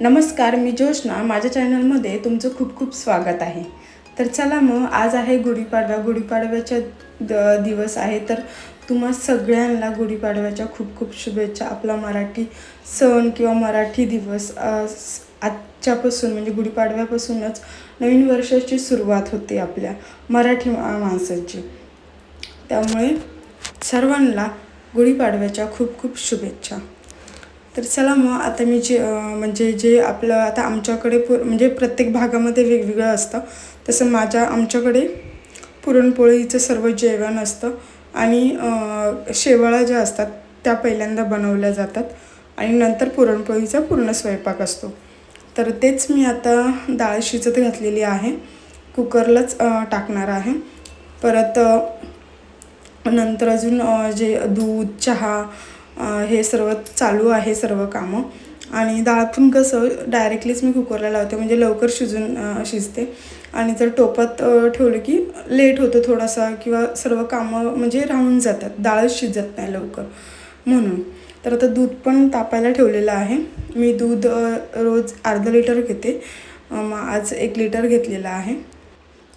नमस्कार मी जोशना माझ्या चॅनलमध्ये तुमचं खूप खूप स्वागत आहे. तर चला मग आज आहे गुढीपाडवा. गुढीपाडव्याचा द दिवस आहे. तर तुम्हा सगळ्यांना गुढीपाडव्याच्या खूप खूप शुभेच्छा. आपला मराठी सण किंवा मराठी दिवस आजच्यापासून म्हणजे गुढीपाडव्यापासूनच नवीन वर्षाची सुरुवात होते आपल्या मराठी माणसाची. त्यामुळे सर्वांना गुढीपाडव्याच्या खूप खूप शुभेच्छा. तर चला मग आता मी जे म्हणजे जे आपलं आता आमच्याकडे पु म्हणजे प्रत्येक भागामध्ये वेगवेगळं असतं. तसं माझ्या आमच्याकडे पुरणपोळीचं सर्व जेवण असतं. आणि अं, शेवाळ्या ज्या असतात त्या पहिल्यांदा बनवल्या जातात. आणि नंतर पुरणपोळीचा पूर्ण स्वयंपाक असतो. तर तेच मी आता डाळ शिजत घातलेली आहे. कुकरलाच टाकणार आहे. परत नंतर अजून जे दूध चहा हे सर्व चालू आहे सर्व कामं. आणि डाळ पण कसं डायरेक्टलीच मी कुकरला लावते म्हणजे लवकर शिजून शिजते. आणि जर टोपात ठेवलं की लेट होतं थोडासा किंवा सर्व कामं म्हणजे राहून जातात डाळच शिजत नाही लवकर. म्हणून. तर आता दूध पण तापायला ठेवलेलं आहे. मी दूध रोज अर्धा लिटर घेते. मग आज एक लिटर घेतलेलं आहे.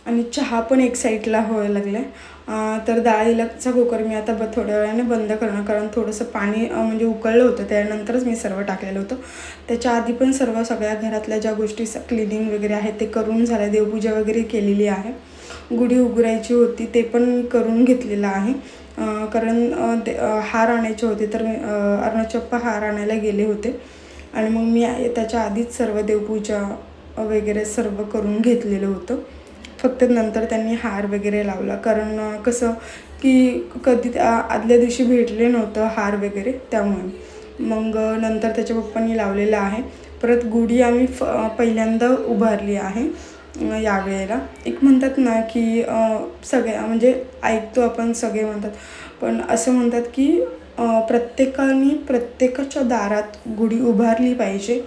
आणि चहा पण एक साईडला व्हायला लागला आहे तर डाळीलाचा कुकर मी आता ब थोड्या वेळाने बंद करणार कारण थोडंसं पाणी म्हणजे उकळलं होतं त्यानंतरच मी सर्व टाकलेलं होतं. त्याच्या आधी पण सर्व सगळ्या घरातल्या ज्या गोष्टी क्लिनिंग वगैरे आहे ते करून झालं देवपूजा वगैरे केलेली आहे. गुढी उघडायची होती ते पण करून घेतलेलं आहे. कारण ते हार आणायचे होते तर मी अर्णचप्पा हार आणायला गेले होते. आणि मग मी त्याच्या आधीच सर्व देवपूजा वगैरे सर्व करून घेतलेलं होतं. फक्त नंतर त्यांनी हार वगैरे लावला. कारण कसं की कधी त्या आदल्या दिवशी भेटले नव्हतं हार वगैरे त्यामुळे. मग नंतर त्याच्या पप्पांनी लावलेलं आहे. परत गुढी आम्ही फ पहिल्यांदा उभारली आहे यावेळेला एक म्हणतात ना की सगळ्या म्हणजे ऐकतो आपण सगळे म्हणतात. पण असं म्हणतात की प्रत्येकाने प्रत्येकाच्या दारात गुढी उभारली पाहिजे.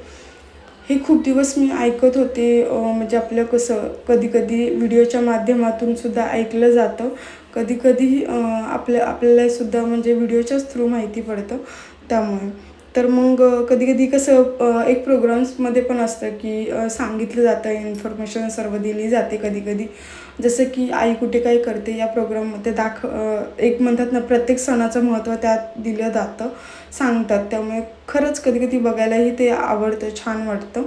हे खूप दिवस मी ऐकत होते. म्हणजे आपलं कसं कधीकधी व्हिडिओच्या माध्यमातून सुद्धा ऐकलं जातं. कधीकधी आपल्या आपल्यालासुद्धा म्हणजे व्हिडिओच्याच थ्रू माहिती पडतं. त्यामुळे. तर मग कधीकधी कसं एक प्रोग्राम्समध्ये पण असतं की सांगितलं जातं इन्फॉर्मेशन सर्व दिली जाते कधीकधी. जसं की आई कुठे काय करते या प्रोग्राममध्ये दाख एक म्हणतात ना प्रत्येक सणाचं महत्त्व त्यात दिलं जातं सांगतात. त्यामुळे खरंच कधी कधी बघायलाही ते आवडतं छान वाटतं.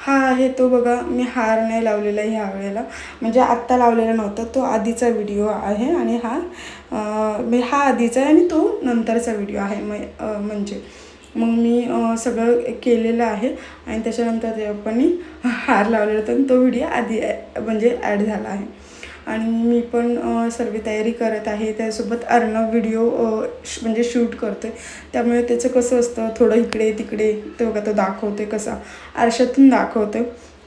हा आहे तो बघा मी हार नाही लावलेला ह्या वेळेला. म्हणजे आत्ता लावलेला नव्हता तो आधीचा व्हिडिओ आहे आणि हा मी म्हणजे हा आधीचा आहे आणि तो नंतरचा व्हिडिओ आहे म म्हणजे. मग मी सगळं केलेलं आहे आणि त्याच्यानंतर ते पण हार लावलेला होता तो व्हिडिओ आधी ॲ- म्हणजे ॲड झाला आहे. आणि मी पण सर्व तयारी करत आहे. त्यासोबत अर्णव व्हिडिओ श म्हणजे शूट करतो आहे त्यामुळे त्याचं कसं असतं थोडं इकडे तिकडे ते बघा तो दाखवते कसा. आरशातून दाखवतो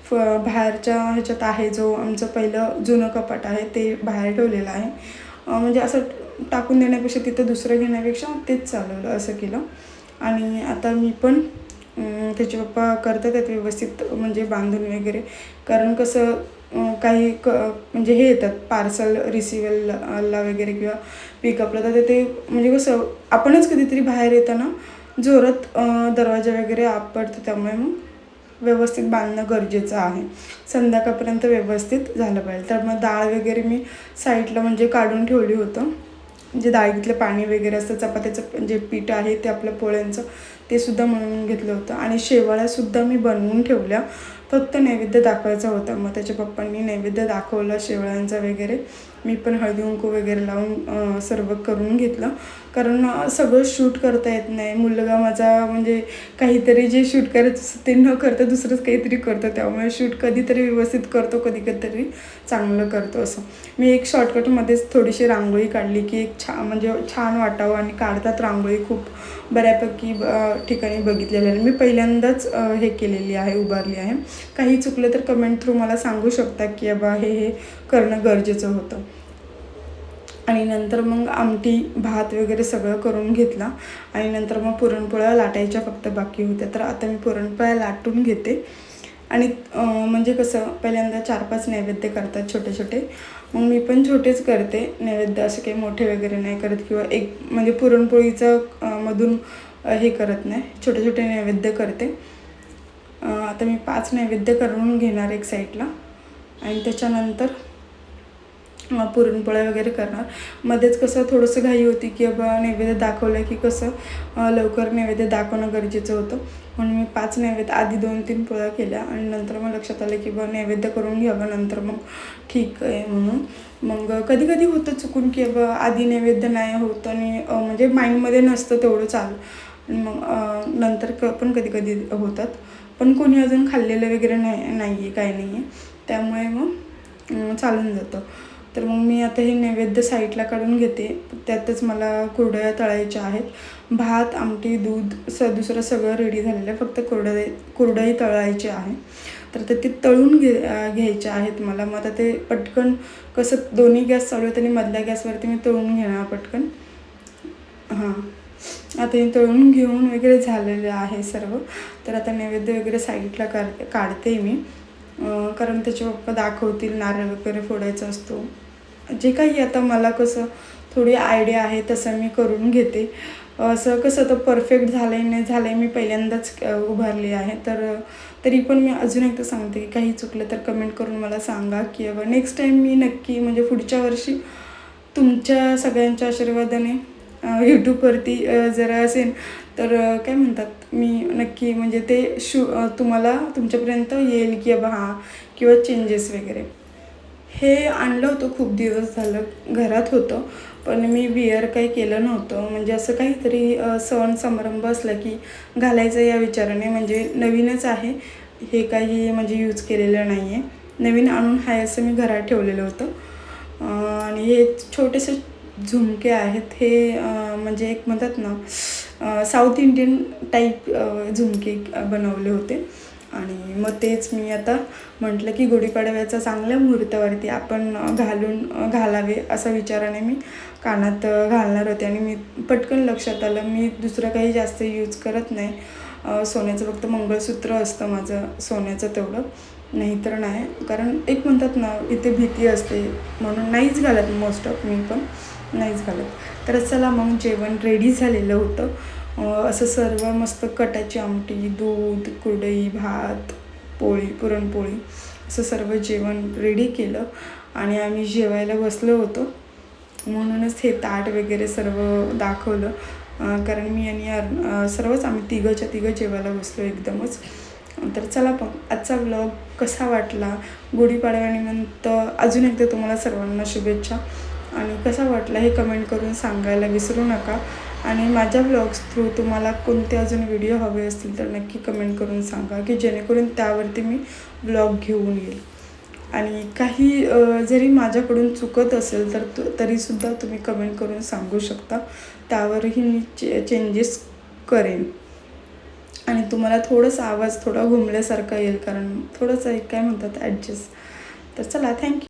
फ बाहेरच्या ह्याच्यात आहे जो आमचं पहिलं जुनं कपाट आहे ते बाहेर ठेवलेलं आहे. म्हणजे असं टाकून देण्यापेक्षा तिथं दुसरं घेण्यापेक्षा तेच चालवलं असं केलं. आणि आता मी पण त्याचे पप्पा करतात आहेत व्यवस्थित म्हणजे बांधून वगैरे. कारण कसं काही क म्हणजे हे येतात पार्सल रिसिवलला वगैरे किंवा पिकअपला तर ते म्हणजे कसं आपणच कधीतरी बाहेर येताना जोरात दरवाजा वगैरे आपडतो त्यामुळे मग व्यवस्थित बांधणं गरजेचं आहे. संध्याकाळपर्यंत व्यवस्थित झालं पाहिजे. तर मग डाळ वगैरे मी साईडला म्हणजे काढून ठेवली होतं. जे दाळीतलं पाणी वगैरे असतं चपात्याचं जे पीठ आहे ते आपलं पोळ्यांचं ते सुद्धा म्हणून घेतलं होतं. आणि शेवाळ्यासुद्धा मी बनवून ठेवल्या. फक्त नैवेद्य दाखवायचा होता. मग त्याच्या पप्पांनी नैवेद्य दाखवलं शेवळ्यांचा वगैरे. मी पण हळदी कुंकू वगैरे लावून सर्व करून घेतलं. कारण सगळं शूट करता येत नाही. मुलगा माझा म्हणजे काहीतरी जे शूट करायचं असतं ते न करता दुसरंच काहीतरी करतो. त्यामुळे शूट कधीतरी व्यवस्थित करतो कधी कधीतरी चांगलं करतो असं. मी एक शॉर्टकटमध्येच थोडीशी रांगोळी काढली की एक छा म्हणजे छान वाटावं आणि काढतात रांगोळी खूप बऱ्यापैकी ठिकाणी बघितलेली आहे. मी पहिल्यांदाच हे केलेली आहे उभारली आहे. काही चुकलं तर कमेंट थ्रू मला सांगू शकता की बाबा हे हे करणं गरजेचं होतं. आणि नंतर मग आमटी भात वगैरे सगळं करून घेतला. आणि नंतर मग पुरणपोळ्या लाटायच्या फक्त बाकी होत्या. तर आता मी पुरणपोळ्या लाटून घेते. आणि म्हणजे कसं पहिल्यांदा चार पाच नैवेद्य करतात छोटे छोटे मग मी पण छोटेच करते. नैवेद्य असे काही मोठे वगैरे नाही करत किंवा एक म्हणजे पुरणपोळीचं मधून हे करत नाही. छोटे छोटे नैवेद्य करते. आता मी पाच नैवेद्य करून घेणार एक साईडला. आणि त्याच्यानंतर पुरणपोळ्या वगैरे करणार. मध्येच कसं थोडंसं घाई होती की बाबा नैवेद्य दाखवलं की कसं लवकर नैवेद्य दाखवणं गरजेचं होतं. म्हणून मी पाच नैवेद्य आधी दोन तीन पोळ्या केल्या आणि नंतर मग लक्षात आलं की बा नैवेद्य करून घ्यावं नंतर मग ठीक आहे म्हणून. मग कधी कधी होतं चुकून की बाबा आधी नैवेद्य नाही होतं आणि म्हणजे माइंडमध्ये नसतं तेवढं चालू. आणि मग नंतर क पण कधी कधी होतात. पण कोणी अजून खाल्लेलं वगैरे नाही नाही आहे काही नाही आहे त्यामुळे मग चालून जातं. तर मग मी आता हे नैवेद्य साईडला काढून घेते. त्यातच मला कुरडया तळायच्या आहेत. भात आमटी दूध स दुसरं सगळं रेडी झालेलं आहे. फक्त कुरडया कुरडई तळायची आहे. तर ते ते तळून घे घ्यायचे घ्यायच्या आहेत मला. मग आता ते पटकन कसं दोन्ही गॅस चालू आहेत आणि मधल्या गॅसवरती मी तळून घेणार पटकन. हां. आता हे तळून घेऊन वगैरे झालेलं आहे सर्व. तर आता नैवेद्य वगैरे साईडला काढ काढते मी. कारण त्याचे पप्पा दाखवतील नारळ वगैरे फोडायचा असतो. जे काही आता मला कसं थोडी आयडिया आहे तसं मी करून घेते. असं कसं तर परफेक्ट झालं आहे नाही झालं आहे मी पहिल्यांदाच उभारली आहे. तर तरी पण मी अजून एकदा सांगते की काही चुकलं तर कमेंट करून मला सांगा की बाबा नेक्स्ट टाईम मी नक्की म्हणजे पुढच्या वर्षी तुमच्या सगळ्यांच्या आशीर्वादाने यूट्यूबवरती जरा असेल तर काय म्हणतात मी नक्की म्हणजे ते शू तुम्हाला तुमच्यापर्यंत येईल की बाबा हां किंवा चेंजेस वगैरे. हे आणलं होतं खूप दिवस झालं घरात होतं पण मी विअर काही केलं नव्हतं. म्हणजे असं काहीतरी सण समारंभ असला की घालायचं या विचाराने म्हणजे नवीनच आहे. हे काही म्हणजे यूज केलेलं नाही आहे नवीन आणून आहे असं मी घरात ठेवलेलं होतं. आणि हे छोटेसे झुमके आहेत हे म्हणजे एक म्हणतात ना साऊथ इंडियन टाईप झुमके बनवले होते. आणि मग तेच मी आता म्हटलं की गुढीपाडव्याच्या चांगल्या मुहूर्तावरती आपण घालून घालावे असा विचाराने मी कानात घालणार होते. आणि मी पटकन लक्षात आलं मी दुसरं काही जास्त यूज करत नाही. सोन्याचं फक्त मंगळसूत्र असतं माझं सोन्याचं तेवढं. नाहीतर नाही. कारण एक म्हणतात ना इथे भीती असते. म्हणून नाहीच घालत मोस्ट ऑफ मी पण. नाहीच घालत. तर चला मग जेवण रेडी झालेलं होतं. असं सर्व मस्त कटाची आमटी दूध कुरडई भात पोळी पुरणपोळी असं सर्व जेवण रेडी केलं. आणि आम्ही जेवायला बसलो होतो. म्हणूनच हे ताट वगैरे सर्व दाखवलं. कारण मी आणि अर सर्वच आम्ही तिघंच्या तिघं जेवायला बसलो एकदमच. तर चला पण आजचा व्लॉग कसा वाटला? गुढीपाडव्यानिमित्त अजून एकदा तुम्हाला सर्वांना शुभेच्छा. आणि कसा वाटला हे कमेंट करून सांगायला विसरू नका. आणि माझ्या ब्लॉग्स थ्रू तुम्हाला कोणते अजून व्हिडिओ हवे असतील तर नक्की कमेंट करून सांगा की जेणेकरून त्यावरती मी ब्लॉग घेऊन येईल. आणि काही जरी माझ्याकडून चुकत असेल तर तरीसुद्धा तुम्ही कमेंट करून सांगू शकता. त्यावरही मी चे चेंजेस करेन. आणि तुम्हाला थोडंसं आवाज थोडा घुमल्यासारखा येईल कारण थोडंसं एक काय म्हणतात ॲडजस्ट तर चला थँक्यू